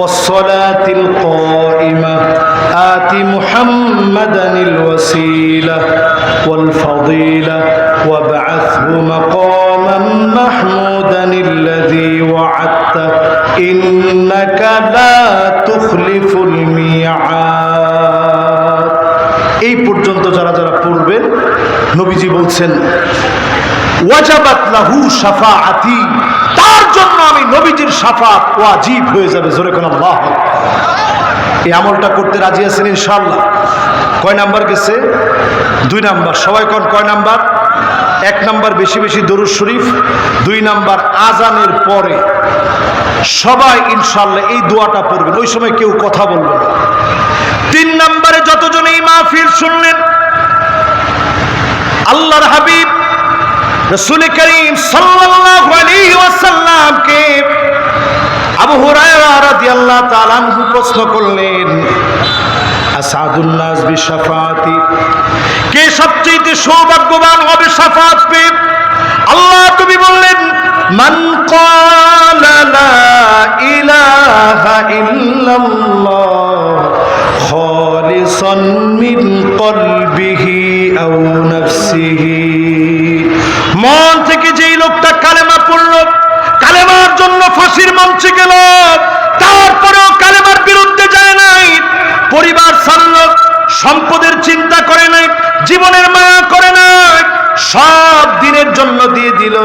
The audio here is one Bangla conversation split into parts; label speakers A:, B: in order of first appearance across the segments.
A: والصلاة القائمة آت محمدا الوسيلة والفضيلة وابعثه مقاما محمودا الذي وعدته إنك لا تخلف الميعاد এই পর্যন্ত যারা যারা পড়বেন নবীজি বলছেন তার জন্য আমি নবীজির শাফাত ওয়াজিব হয়ে যাবে, জোরে কোন এই আমলটা করতে রাজি আছেন ইনশাআল্লাহ? কয় নাম্বার গেছে? দুই নাম্বার। সবাই কোন, কয় নাম্বার? এক নাম্বার বেশি বেশি দরুদ শরীফ, দুই নাম্বার আজানের পরে। সবাই ইনশাল্লাহ এই দোয়াটা পড়বেন, ওই সময় কেউ কথা বলবে না। তিন নাম্বারে যতজন এই মাহফিল শুনলেন, আল্লাহর হাবিব রসুল করিম ওয়াসাল্লামকে আবু হুরায়রা রাদিয়াল্লাহু তাআলা প্রশ্ন করলেন কে সবচেয়ে সৌভাগ্যবান হবে পেয়ে? আল্লাহ তুমি বললেন, মান ক্বালা লা ইলাহা ইল্লাল্লাহ মন থেকে যেই লোকটা কালেমা পড়ল কালেমার জন্য ফাঁসির মঞ্চে গেল। তারপরেও কালেমার বিরুদ্ধে যায় নাই। পরিবার ছাড়ল সম্পদের চিন্তা করে নাই, জীবনের মায়া করে নাই, সব দিনের জন্য দিয়ে দিল।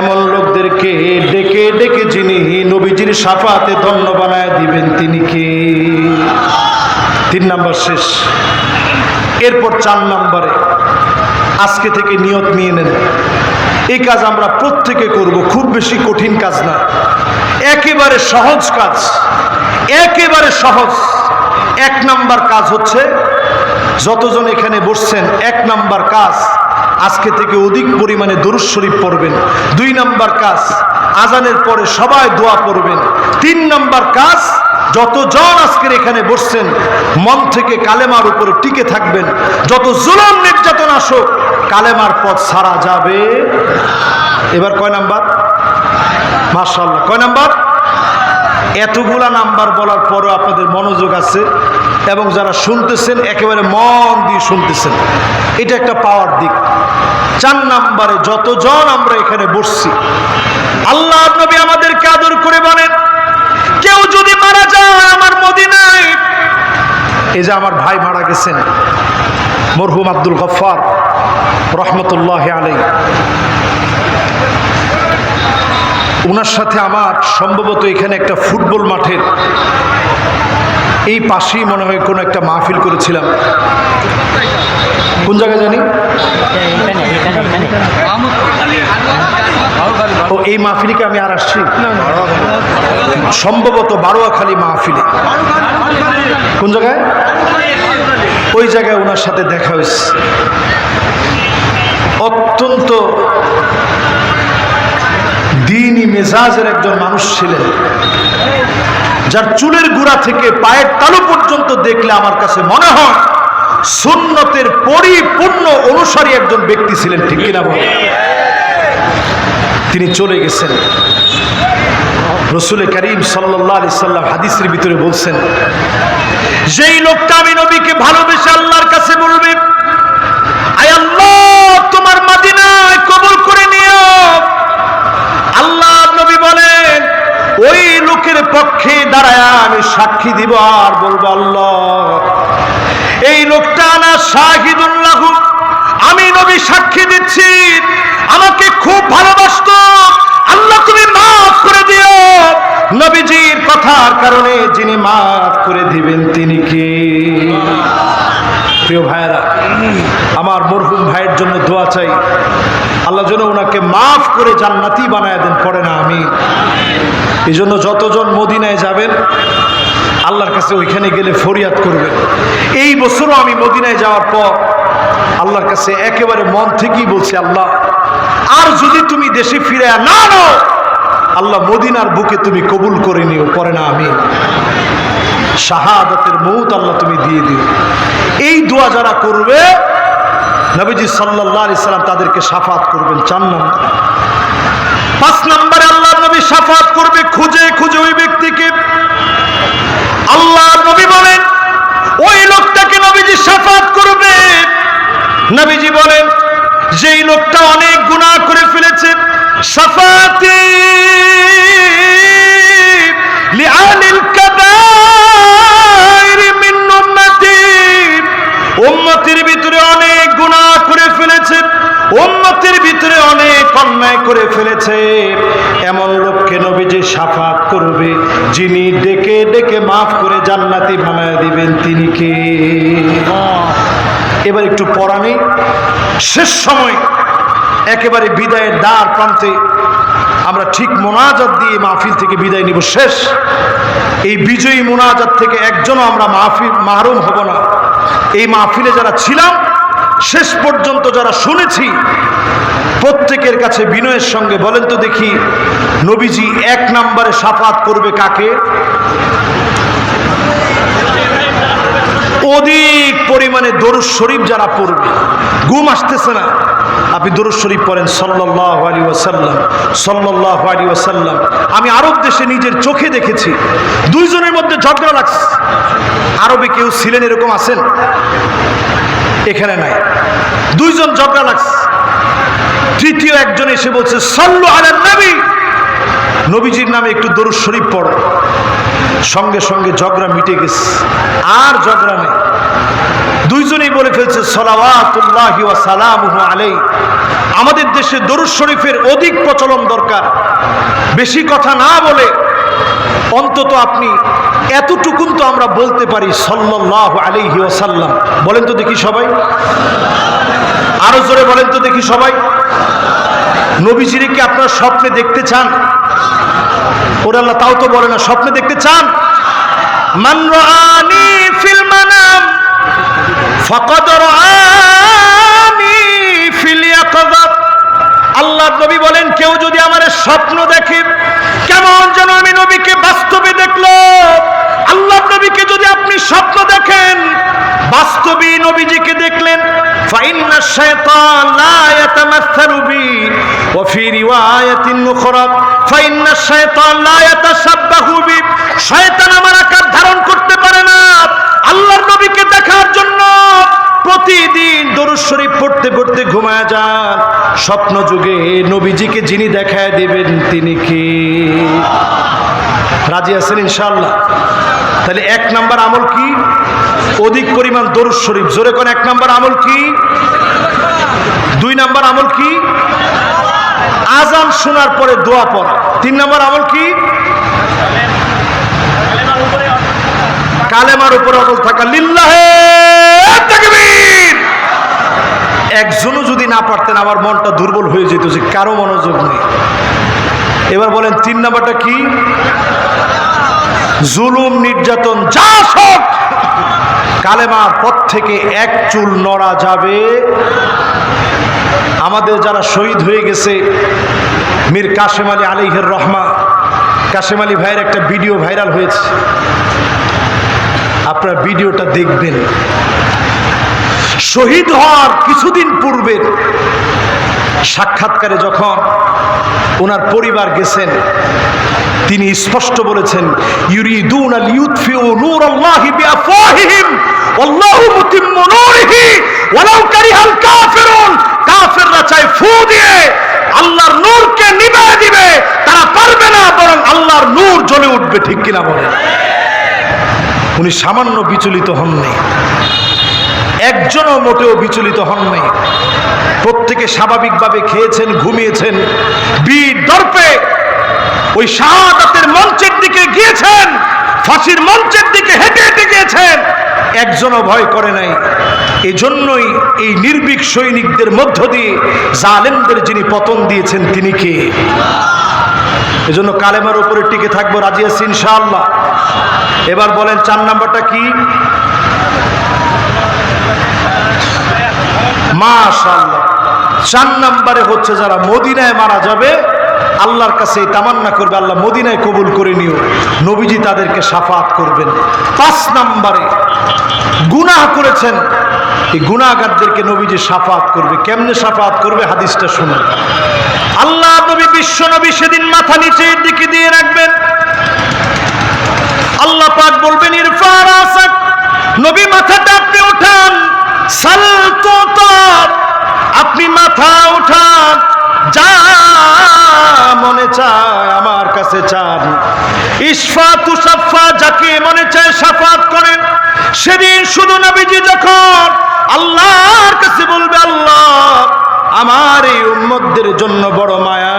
A: এমন লোকদেরকে ডেকে ডেকে যিনি নবীজির সাফাতে ধন্য বানায় দিবেন, তিনি কে? তিন নাম্বার শেষ। এরপর চার নাম্বারে আজকে থেকে নিয়ত নিয়ে নেন। এই কাজ আমরা প্রত্যেকে করব, খুব বেশি কঠিন কাজ না। একেবারে সহজ কাজ, একেবারে সহজ। এক নাম্বার কাজ হচ্ছে, যতজন এখানে বসছেন, এক নাম্বার কাজ আজকে থেকে অধিক পরিমাণে দরুদ শরীফ পড়বেন। দুই নাম্বার কাজ, আজানের পরে সবাই দোয়া পড়বেন। তিন নাম্বার কাজ যতজন আজকের এখানে বসছেন, মন থেকে কালেমার উপরে টিকে থাকবেন। যত জুলুম নির্যাতন আসুক, কালেমার পথ সারা যাবে। এবার কয় নাম্বার? মার্শাল্লাহ কয় নাম্বার? এতগুলা নাম্বার বলার পরও আপনাদের মনোযোগ আছে এবং যারা শুনতেছেন, একেবারে মন দিয়ে শুনতেছেন, এটা একটা পাওয়ার দিক। চার নাম্বারে যতজন আমরা এখানে বসছি, আল্লাহ নবী আমাদেরকে আদর করে বলেন, কেউ যদি মারা যায় আমার মদিনায়, এই যে আমার ভাই মারা গেছেন, মরহুম আব্দুল গফার রহমতুল্লাহ আলাই ওনার সাথে আমার সম্ভবত এখানে একটা ফুটবল মাঠের এই পাশেই মনে হয় কোনো একটা মাহফিল করেছিলাম। কোন জায়গায় জানি? ও, এই মাহফিলিকে আমি আর আসছি। সম্ভবত বারোয়াখালী মাহফিলে। কোন জায়গায়? ওই জায়গায় ওনার সাথে দেখা হয়েছে। অত্যন্ত দিনই মেজাজের একজন মানুষ ছিলেন। যার চুলের গুড়া থেকে পায়ের তালু পর্যন্ত দেখলে আমার কাছে মনে হয় সুন্নতের পরিপূর্ণ অনুসারী একজন ব্যক্তি ছিলেন, ঠিক কিনা বলে? তিনি চলে গেছেন। রসুল করিম সাল্লাহ সাল্লাম হাদিসের ভিতরে বলছেন, যেই লোকটা আমি নবীকে ভালোবেসে আল্লাহর কাছে বলবে, আয় আল্লাহ, তোমার মাদিনায় কবল করে নিও আল্লাহ নবী বলেন ওই লোকের পক্ষে দাঁড়ায় আমি সাক্ষী দিব আর বলব আল্লাহ। এই লোকটা না শাহিদুল্লাহ। আমি নবী সাক্ষী দিচ্ছি। আমাকে খুব ভালোবাসত। আল্লাহ তুমি মাফ করে দিও। নবীজির কথার কারণে যিনি মাফ করে দিবেন তিনি কি? প্রিয় ভাইয়েরা আমার মরহুম ভাইয়ের জন্য দোয়া চাই। আল্লাহ যেন ওনাকে মাফ করে জান্নাতি বানায় দেন, পড়ে না আমি এই জন্য যতজন মদিনায় যাবেন, আল্লাহর কাছে ওইখানে গেলে ফরিয়াদ করবেন। এই বছরও আমি মদিনায় যাওয়ার পর আল্লাহর কাছে একেবারে মন থেকেই বলছি, আল্লাহ, আর যদি তুমি দেশে ফিরে না নাও, আল্লাহ মদিনার বুকে তুমি কবুল করে নিও পরে না আমি শাহাদাতের মৌত আল্লাহ তুমি দিয়ে দিও। এই দোয়া যারা করবে নবীজি সাল্লাহ আলি সাল্লাম তাদেরকে সাফাত করবেন চার নম্বর পাঁচ নম্বরে আল্লাহ নবী সাফাত করবে, খুঁজে খুঁজে ওই ব্যক্তিকে। আল্লাহ নবী বলেন, ওই লোকটাকে নবীজি সাফাত করবে। নবীজি বলেন, যেই লোকটা অনেক গুণা করে ফেলেছে, সাফাতে লিআলিল কাবাইর মিন উম্মতি। উম্মতির উম্মতের ভিতরে অনেক অন্যায় করে ফেলেছে। এমন লোককে নবীজি সাফাত করবে, যিনি ডেকে ডেকে মাফ করে জান্নাতি বানায় দিবেন, তিনি কে? এবার একটু পড়া নেই শেষ সময়, একেবারে বিদায়ের দ্বার প্রান্তে আমরা ঠিক মোনাজাত দিয়ে মাহফিল থেকে বিদায় নিব। শেষ, এই বিজয়ী মোনাজাত থেকে একজনও আমরা মাহফিল মাহরুম হব না। এই মাহফিলে যারা ছিলাম শেষ পর্যন্ত যারা শুনেছি, প্রত্যেকের কাছে বিনয়ের সঙ্গে বলেন তো দেখি, নবীজি এক নম্বরে সাফাত করবে কাকে? অধিক পরিমাণে দরুদ শরীফ যারা পড়বে, ঘুম আসতেছে না। আপনি দরুদ শরীফ পড়েন সাল্লাহ আলী ওয়াসাল্লাম সাল্লাহ আলী ওয়াসাল্লাম। আমি আরব দেশে নিজের চোখে দেখেছি, দুইজনের মধ্যে ঝগড়া লাগছে। আরবে কেউ ছিলেন এরকম আছেন? এখানে নাই। দুইজন ঝগড়া লাগছে। তৃতীয় একজন এসে বলছে, সল্লু আলেন নবী। নবীজির নামে একটু দরুদ শরীফ পড়ো। সঙ্গে সঙ্গে ঝগড়া মিটে গেছে। আর ঝগড়া নেই। দুইজনেই বলে ফেলছে, সলাওয়াতুল্লাহি আলাই আমাদের দেশে দরুদ শরীফের অধিক প্রচলন দরকার। বেশি কথা না বলে অন্তত আপনি এতটুকুন তো আমরা বলতে পারি সাল্লাল্লাহু আলাইহি ওয়াসাল্লাম। বলেন তো দেখি সবাই। আরও জোরে বলেন তো দেখি সবাই। নবীজিরে কি আপনার স্বপ্নে দেখতে চান? ওরা আল্লাহ, তাও তো বলে না, স্বপ্নে দেখতে চান? মান রাআনি ফিল মানাম ফিল আল্লাহ নবী বলেন, কেউ যদি আমার স্বপ্ন দেখে, কেমন যেন আমি নবীকে বাস্তবে দেখলো আল্লাহ নবীকে যদি আপনি স্বপ্ন দেখেন বাস্তবে নবীজিকে দেখলেন فإن الشيطان لا يتمثل بي وفي رواية أخرى فإن الشيطان لا يتشبه بي শয়তান আমার আকার ধারণ করতে পারে না আল্লাহর নবীকে দেখার জন্য প্রতিদিন দরুদ শরীফ পড়তে পড়তে ঘুমায় যান স্বপ্ন যুগে নবীজিকে যিনি দেখায় দেবেন তিনি কি রাজি আছেন ইনশাআল্লাহ। তাহলে এক নাম্বার আমল কি? অধিক পরিমাণ দরুদ শরীফ। জোরে কোন এক নাম্বার আমল কি? দুই নাম্বার আমল কি? আজান শোনার পরে দোয়া পড়া। তিন নাম্বার আমল কি? কালেমার উপরে অটল থাকা। লিল্লাহে একজনও যদি না পারতেন, আমার মনটা দুর্বল হয়ে যেত যে কারও মনোযোগ নেই। এবার বলেন, তিন নাম্বারটা কি? জুলুম, নির্যাতন, যা সব। কালেমার পথ থেকে এক চুল নড়া যাবে। আমাদের যারা শহীদ হয়ে গেছে, মীর কাশেম আলী আলিহের রহমা, কাশেম আলী ভাইয়ের একটা ভিডিও ভাইরাল হয়েছে। আপনার ভিডিওটা দেখবেন। শহীদ হওয়ার কিছুদিন পূর্বের সাক্ষাৎকারে যখন ওনার পরিবার গেছেন, তিনি স্পষ্ট বলেছেন, ইউরিদুন আল ইউতফিউ নূরাল্লাহি বিআফওয়াহিহিম, ওয়াল্লাহু মুতিম্মু নূরিহি, ওয়ালাউ কারিহাল কাফিরুন। কাফিররা চায় ফু দিয়ে আল্লাহর নূরকে নিভিয়ে দিবে, তারা পারবে না, বরং আল্লাহর নূর জ্বলে উঠবে, ঠিক কিনা বলেন? উনি সামান্য বিচলিত হননি। একজনও মোটেও বিচলিত হননি। প্রত্যেকে স্বাভাবিকভাবে খেয়েছেন, ঘুমিয়েছেন। বীর দর্পে ওই শাহাদাতের মঞ্চের দিকে গিয়েছেন, ফাঁসির মঞ্চের দিকে হেঁটে হেঁটে গিয়েছেন। একজনও ভয় করে নাই। এজন্যই এই নির্ভীক সৈনিকদের মধ্য দিয়ে জালেমদের যিনি পতন দিয়েছেন, তিনি কে? এজন্য কালেমার উপরে টিকে থাকব রাজি আছি ইনশাআল্লাহ। এবার বলেন, চার নাম্বারটা কি? মাশাআল্লাহ। চার নাম্বারে হচ্ছে যারা মদিনায় মারা যাবে, আল্লাহর কাছে তামান্না করবে, আল্লাহ মদিনায় কবুল করে নিও। নবীজি তাদেরকে সাফাত করবেন। পাঁচ নাম্বারে গুনাহ করেছেন। এই গুনাহগারদেরকে নবীজি সাফাত করবে। কেমনে সাফাত করবে? হাদিসটা শুনুন। আল্লাহ নবী বিশ্ব নবী সেদিন মাথা নিচের দিকে দিয়ে রাখবেন। আল্লাহ পাক বলবেন ইরফা রাসাক নবী মাথাটা আপনি উঠান আপনি মাথা উঠান, যা মনে চায় আমার কাছে চান। ইসফা তুসাফা যাকে মনে চায় সাফাত করেন। সেদিন শুধু নবীজি যখন আল্লাহর কাছে বলবে, আল্লাহ, আমার এই উম্মতদের জন্য বড় মায়া,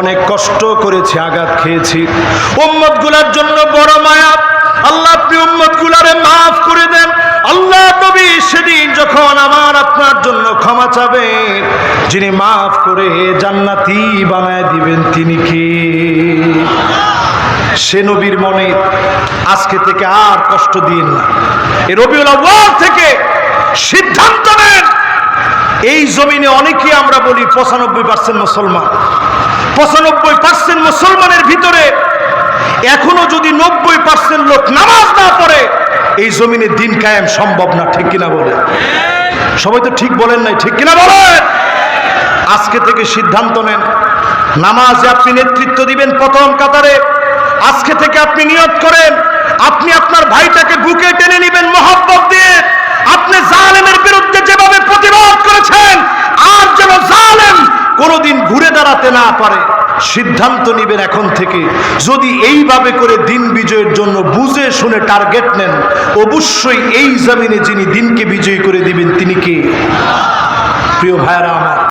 A: অনেক কষ্ট করেছি, আঘাত খেয়েছি। উম্মতগুলার জন্য বড় মায়া, আল্লাহ আপনি উম্মত গুলারে মাফ করে দেন। আল্লাহ নবী সেদিন আপনার জন্য ক্ষমা চাবেন। যিনি মাফ করে জান্নাতি বানায় দিবেন, তিনি কি? সে নবীর মনে আজকে থেকে আর কষ্ট দিন না। এই রবিউল আউয়াল থেকে সিদ্ধান্ত নেন। এই জমিনে অনেকে আমরা বলি পঁচানব্বই পার্সেন্ট মুসলমান। পঁচানব্বই পার্সেন্ট মুসলমানের ভিতরে এখনও যদি নব্বই পার্সেন্ট লোক নামাজ না পড়ে, এই জমিনে দিন কায়েম সম্ভব না, ঠিক কিনা বলে সবাই তো ঠিক বলেন নাই, ঠিক কিনা বলেন? আজকে থেকে সিদ্ধান্ত নেন। নামাজে আপনি নেতৃত্ব দিবেন প্রথম কাতারে। আজকে থেকে আপনি নিয়ত করেন। আপনি আপনার ভাইটাকে বুকে টেনে নেবেন মহব্বত দিয়ে। আপনি জালেমের বিরুদ্ধে যেভাবে প্রতিবাদ করেছেন, আর যেন জালেম কোনোদিন ঘুরে দাঁড়াতে না পারে। সিদ্ধান্ত নেবেন এখন থেকে। যদি এইভাবে করে দিন বিজয়ের জন্য বুঝে শুনে টার্গেট নেন, অবশ্যই এই জামিনে যিনি দিনকে বিজয়ী করে দিবেন, তিনি কে? প্রিয় ভাইয়ারা আমার